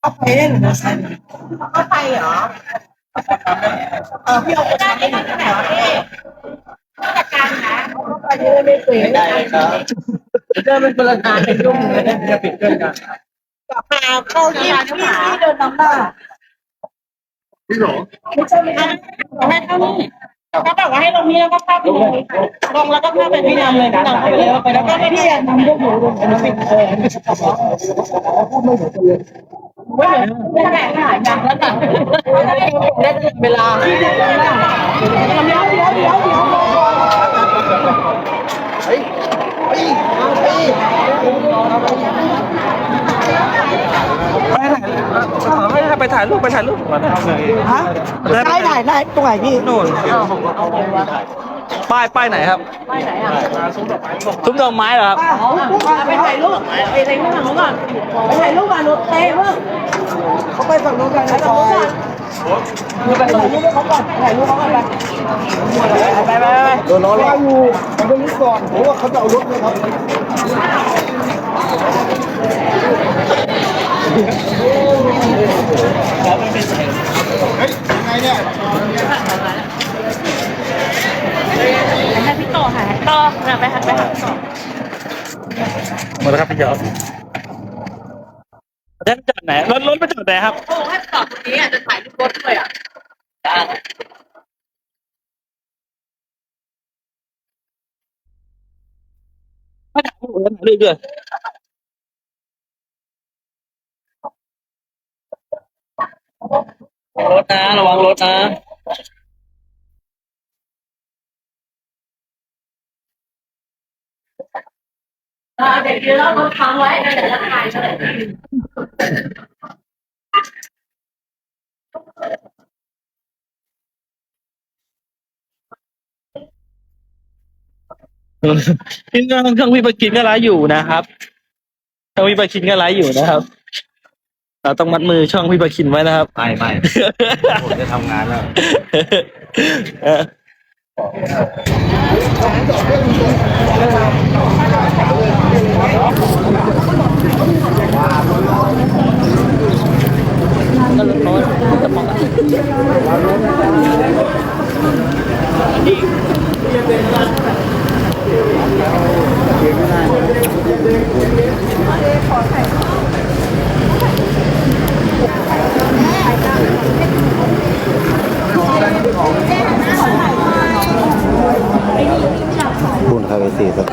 เอาไปได้หรือไม่ใช่ก็ไปเหรอเออพี่เอาไปได้ที่ไหนวะพี่จัดการนะไปได้ไม่เปลี่ยนได้ครับเดินเป็นพลังงานเป็นยุ่งเลยนะจะปิดเครื่องกันกลับมาเข้าที่ที่เดินน้ำหน้าพี่หรอไม่ใช่ไม่ใช่ให้เข้านี่ เขาบอกว่าให้ลงนี่แล้วก็เข้าไปเลยลงแล้วก็เข้าไปพี่นำเลยพี่นำเข้าไปเลยแล้วก็ไม่พี่นำพวกหนูลงไปแล้วไปเออไม่แบ่งหายจังแล้วจ้ะได้เวลาเดี๋ยวเดี๋ยวเดี๋ยวเดี๋ยวเดี๋ยเฮ้ยเฮ้ยเฮ้ยไม่ ถ่ายไปถ่ายรูปไปถ่ายรูปมาทำเลยฮะได้ได้ได้ตรงไหนพี่นู่นป้ายป้ายไหนครับไปไหนอะซุ้มดอกไม้เหรอครับไปถ่ายรูปไปถ่ายรูปทางนู้นก่อนไปถ่ายรูปก่อนรถเต้เพิ่งเขาไปฝั่งโน้นกันนะถ่ายรูปก่อนไปถ่ายรูปให้เขาก่อนถ่ายรูปเขาก่อนไปไปไปไปเดี๋ยวรอรออยู่มาตรงนี้ก่อนผมว่าเขาจะเอารถเลยครับเฮ้ยยังไงเนี่ย ให้พี่โตถ่ายต่อไปหันไปหันต่อหมดแล้วครับพี่ยอดจะจอดไหนรถรถไปจอดไหนครับโอ้ให้ตอบตรงนี้อะจะถ่ายรูปรถด้วยอะไม่ถ่ายรูปถ่ายรูปด้วย รถนะระวังรถนะเดี๋ยวเดี๋ยวเราค้างไว้เดี๋ยวเราถ่ายเลยพี่น้องช่างวิปกินก็ไลฟ์อยู่นะครับช่างวิปกินก็ไลฟ์อยู่นะครับ เราต้องมัดมือช่องพี่ปะคินไว้นะครับ ไม่ไม่ ผมจะทำงานแล้ว เออบุ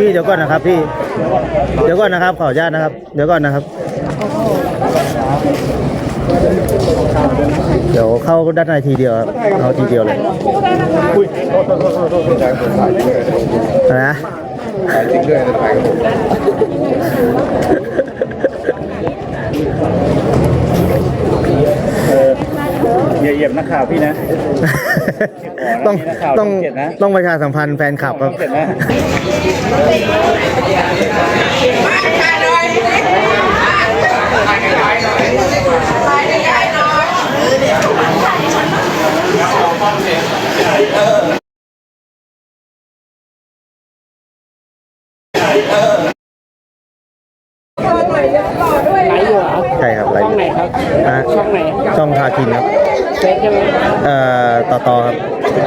พี่เดี๋ยวก่อนนะครับพี่ เดี๋ยวก่อนนะครับขออนุญาตนะครับ เดี๋ยวก่อนนะครับ เดี๋ยวเข้าด้านในทีเดียวครับเอาทีเดียวเลยอะไรนะถ่ายจริงด้วยนะถ่ายกับผม อย่าเหยียบนักข่าวพี่นะต้องต้องต้องประชาสัมพันธ์แฟนคลับครับเสร็จนะใช่ครับไลฟ์อยู่ช่องไหนช่องทาคินครับ เอ่อต่อต่อครับ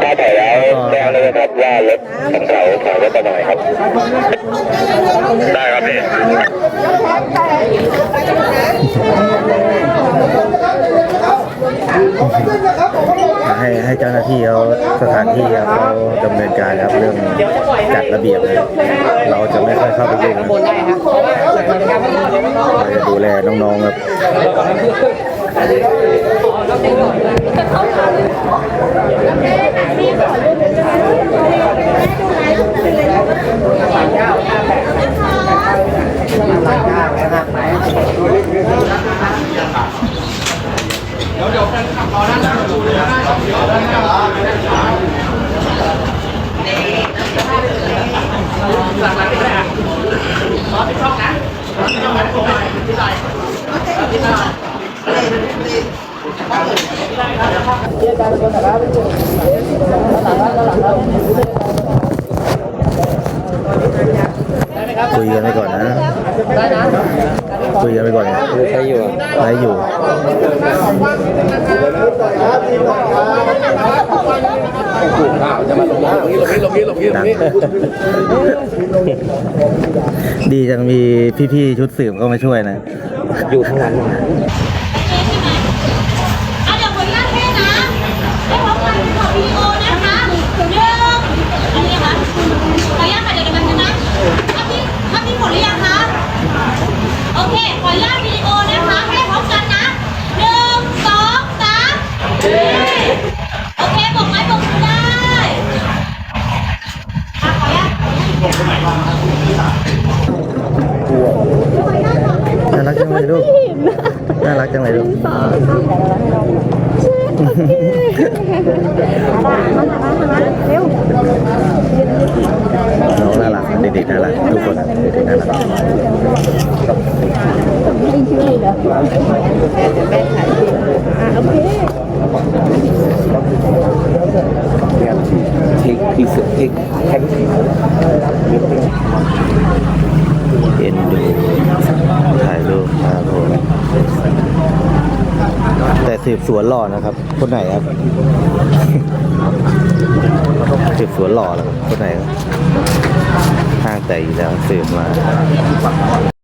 ถ้าถ่ายแล้วแจ้งเลยนะครับว่ารถของเขาถอยรถมาหน่อยครับ ได้ครับพี่ให้ให้เจ้าหน้าที่เขาสถานที่ครับเขาดำเนินการครับเรื่องจัดระเบียบเลยเราจะไม่ค่อยเข้าไปยุ่งนะเราจะดูแลน้องๆครับ หลังๆนี่แหละรอที่ช่องนะรอที่ช่องนะผมไม่ได้ คุยกันไปก่อนนะคุยกันไปก่อนนะใช้อยู่ใช้อยู่ดังดีจังมีพี่ๆชุดสืบก็มาช่วยนะ อยู่ทั้งนั้น เอาเดี๋ยวขออนุญาตเทศนะให้พร้อมกันขอวิดีโอนะคะหนึ่งอันนี้นะคะขออนุญาตค่ะเดี๋ยวเดี๋ยวแป๊บนึงนะถ้าพี่ถ้าพี่หมดหรือยังคะ โอเค ขออนุญาตวิดีโอนะคะ ให้พร้อมกันนะหนึ่งสองสาม โอเคบอกไม้บอกมือได้อะขออนุญาตน่ารักจังเลยลูก น่ารักจังเลยลูกน้องน่ารักเด็กๆน่ารักทุกคนเด็กๆน่ารักไม่ชื่อเอ็ เอ็นดูถ่ายรูปครับผมแต่สืบสวนหล่อนะครับ คนไหนครับ สืบสวนหล่อแล้วครับคนไหนครับห้างแต่อีแล้วสืบมา